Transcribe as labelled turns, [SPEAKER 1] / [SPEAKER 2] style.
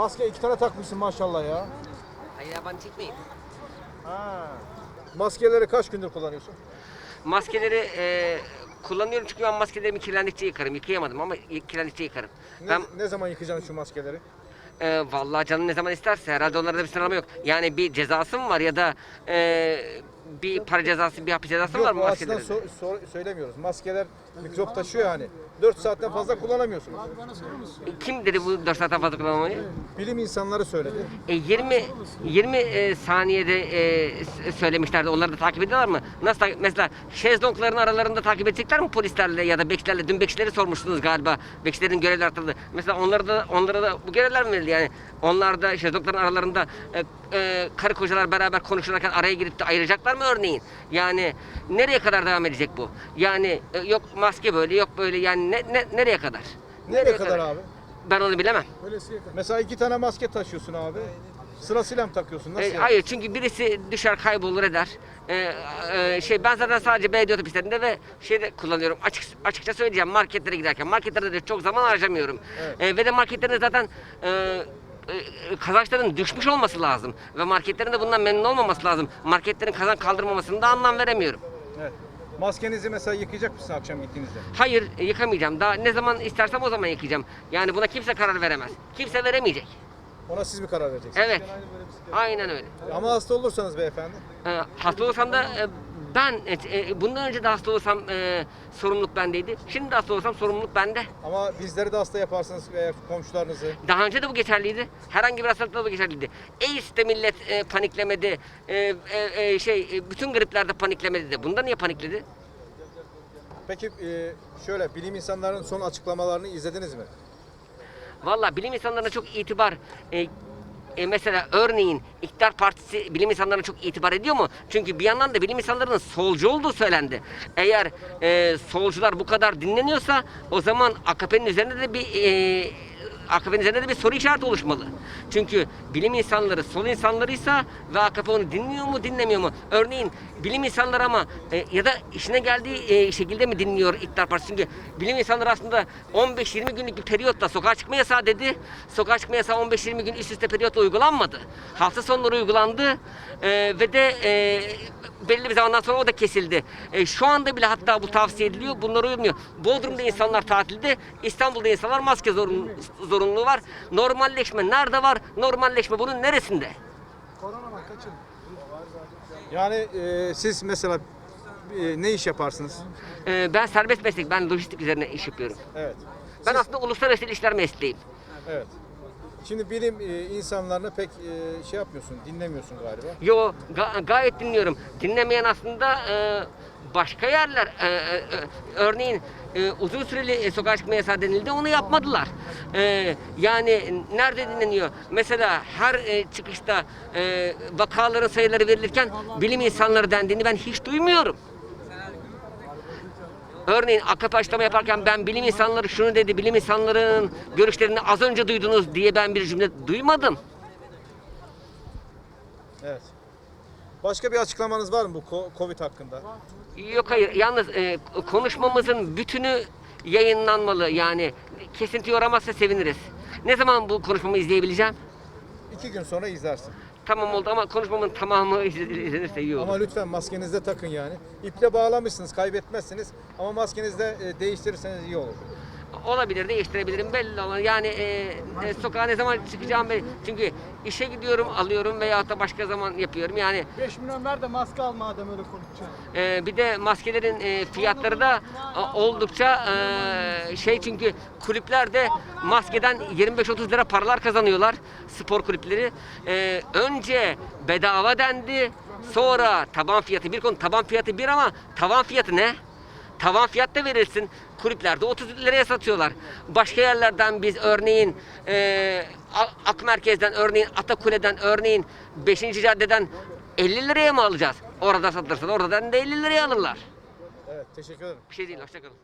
[SPEAKER 1] Maske iki tane takmışsın maşallah ya.
[SPEAKER 2] Hayır yabancı çekmeyin.
[SPEAKER 1] Ha. Maskeleri kaç gündür kullanıyorsun?
[SPEAKER 2] Maskeleri e, kullanıyorum çünkü ben maskelerimi kirlendikçe yıkarım. Yıkayamadım ama kirlendikçe yıkarım.
[SPEAKER 1] Ne,
[SPEAKER 2] Ben
[SPEAKER 1] ne zaman yıkayacaksın şu maskeleri?
[SPEAKER 2] e, vallahi canım ne zaman isterse herhalde onlarda bir sınırlama yok. Yani bir cezası mı var ya da e, bir para cezası, bir hapis cezası mı var
[SPEAKER 1] Yok
[SPEAKER 2] bu
[SPEAKER 1] bu açıdan
[SPEAKER 2] maskelerin?
[SPEAKER 1] so- sor- söylemiyoruz. Maskeler mikrop taşıyor yani. 4 saatten fazla kullanamıyorsunuz.
[SPEAKER 2] Kim dedi bu 4 saatten fazla kullanmayı?
[SPEAKER 1] Bilim insanları söyledi.
[SPEAKER 2] E, 20 20 e, saniyede e, s- söylemişlerdi. Onları da takip ediyorlar mı? Nasıl takip- mesela şezlongların aralarında takip edecekler mi polislerle ya da bekçilerle? Dün bekçileri sormuştunuz galiba. Bekçilerin görevleri arttırıldı. Mesela onlara da onlara da bu görevler mi verildi yani? Onlar da şezlongların aralarında e, e, karı kocalar beraber konuşurken araya girip de ayıracaklar mı örneğin? Yani nereye kadar devam edecek bu? Yani e, yok maske böyle yok böyle yani ne, ne- nereye kadar?
[SPEAKER 1] Nereye kadar abi?
[SPEAKER 2] Ben onu bilemem.
[SPEAKER 1] Mesela iki tane maske taşıyorsun abi. Sırasıyla mı takıyorsun? Nasıl?
[SPEAKER 2] E,
[SPEAKER 1] yani?
[SPEAKER 2] hayır çünkü birisi düşer kaybolur eder. E, e, şey ben zaten sadece belediye otobüslerinde ve şeyde kullanıyorum. Açık açıkça söyleyeceğim marketlere giderken. Marketlerde de çok zaman harcamıyorum. E, ve de marketlerin zaten e, e, kazançların düşmüş olması lazım ve marketlerin de bundan memnun olmaması lazım. Marketlerin kazan kaldırmamasını da anlam veremiyorum.
[SPEAKER 1] Evet. Maskenizi mesela yıkayacak mısın akşam gittiğinizde?
[SPEAKER 2] Hayır yıkamayacağım. Daha ne zaman istersem o zaman yıkayacağım. Yani buna kimse karar veremez. Kimse veremeyecek.
[SPEAKER 1] Ona siz mi karar vereceksiniz?
[SPEAKER 2] Evet. Aynen öyle.
[SPEAKER 1] Ama hasta olursanız beyefendi.
[SPEAKER 2] E, hasta olsam da e, ben e, e, bundan önce de hasta olsam e, sorumluluk bendeydi. Şimdi de hasta olsam sorumluluk bende.
[SPEAKER 1] Ama bizleri de hasta yaparsınız veya komşularınızı.
[SPEAKER 2] Daha önce de bu geçerliydi. Herhangi bir hastalıkta da bu geçerliydi. AIDS'te millet e, paniklemedi. E, e, e, şey e, bütün griplerde paniklemedi de. Bunda niye panikledi?
[SPEAKER 1] Peki e, şöyle bilim insanlarının son açıklamalarını izlediniz mi?
[SPEAKER 2] Valla bilim insanlarına çok itibar e, e, mesela örneğin iktidar partisi bilim insanlarına çok itibar ediyor mu? Çünkü bir yandan da bilim insanlarının solcu olduğu söylendi. Eğer e, solcular bu kadar dinleniyorsa o zaman AKP'nin üzerinde de bir e, AKP'nin üzerinde de bir soru işareti oluşmalı. Çünkü bilim insanları sol insanlarıysa ve AKP onu dinliyor mu dinlemiyor mu? Örneğin bilim insanları ama e, ya da işine geldiği e, şekilde mi dinliyor iktidar partisi? Çünkü bilim insanları aslında 15-20 günlük bir periyotta sokağa çıkma yasağı dedi. Sokağa çıkma yasağı 15-20 gün üst üste periyotta uygulanmadı. Hafta sonları uygulandı E, ve de e, belli bir zamandan sonra o da kesildi. E, şu anda bile hatta bu tavsiye ediliyor. Bunlar uyulmuyor. Bodrum'da insanlar tatilde, İstanbul'da insanlar maske zorun, zorunluluğu var. Normalleşme nerede var? Normalleşme bunun neresinde?
[SPEAKER 1] Yani e, siz mesela e, ne iş yaparsınız?
[SPEAKER 2] E, ben serbest meslek, ben lojistik üzerine iş yapıyorum.
[SPEAKER 1] Evet.
[SPEAKER 2] Ben
[SPEAKER 1] Siz-
[SPEAKER 2] aslında uluslararası ilişkiler mesleğim.
[SPEAKER 1] Evet. Şimdi bilim e, insanlarını pek e, şey yapmıyorsun, dinlemiyorsun galiba.
[SPEAKER 2] Yo ga- gayet dinliyorum. Dinlemeyen aslında e, başka yerler. E, e, e, örneğin e, uzun süreli e, sokağa çıkma yasağı denildi onu yapmadılar. E, yani nerede dinleniyor? Mesela her e, çıkışta e, vakaların sayıları verilirken bilim insanları dendiğini ben hiç duymuyorum. Örneğin AKP açıklama yaparken ben bilim insanları şunu dedi, bilim insanların görüşlerini az önce duydunuz diye ben bir cümle duymadım.
[SPEAKER 1] Evet. Başka bir açıklamanız var mı bu Covid hakkında?
[SPEAKER 2] Yok hayır. Yalnız e, konuşmamızın bütünü yayınlanmalı. Yani kesinti uğramazsa seviniriz. Ne zaman bu konuşmamı izleyebileceğim?
[SPEAKER 1] İki gün sonra izlersin.
[SPEAKER 2] Tamam oldu ama konuşmamın tamamı izle- izlenirse iyi olur.
[SPEAKER 1] Ama lütfen maskenizde takın yani. İple bağlamışsınız, kaybetmezsiniz. Ama maskenizde e, değiştirirseniz iyi olur.
[SPEAKER 2] Olabilir, değiştirebilirim belli olan. Yani e, e, sokağa ne zaman çıkacağım belli. Çünkü işe gidiyorum, alıyorum veyahut da başka zaman yapıyorum. Yani
[SPEAKER 3] 5 milyon ver de maske al madem öyle konuşacaksın.
[SPEAKER 2] e, bir de maskelerin e, fiyatları da e, oldukça e, şey çünkü kulüplerde maskeden 25-30 lira paralar kazanıyorlar spor kulüpleri. E, önce bedava dendi. Sonra taban fiyatı bir konu taban fiyatı bir ama tavan fiyatı ne? Tavan fiyat da verirsin. Kulüplerde 30 liraya satıyorlar. Başka yerlerden biz örneğin e, Ak Merkez'den örneğin Atakule'den örneğin 5. caddeden 50 liraya mı alacağız? Orada satılırsa da oradan da 50 liraya alırlar.
[SPEAKER 1] Evet, teşekkür ederim.
[SPEAKER 2] Bir şey değil, hoşçakalın.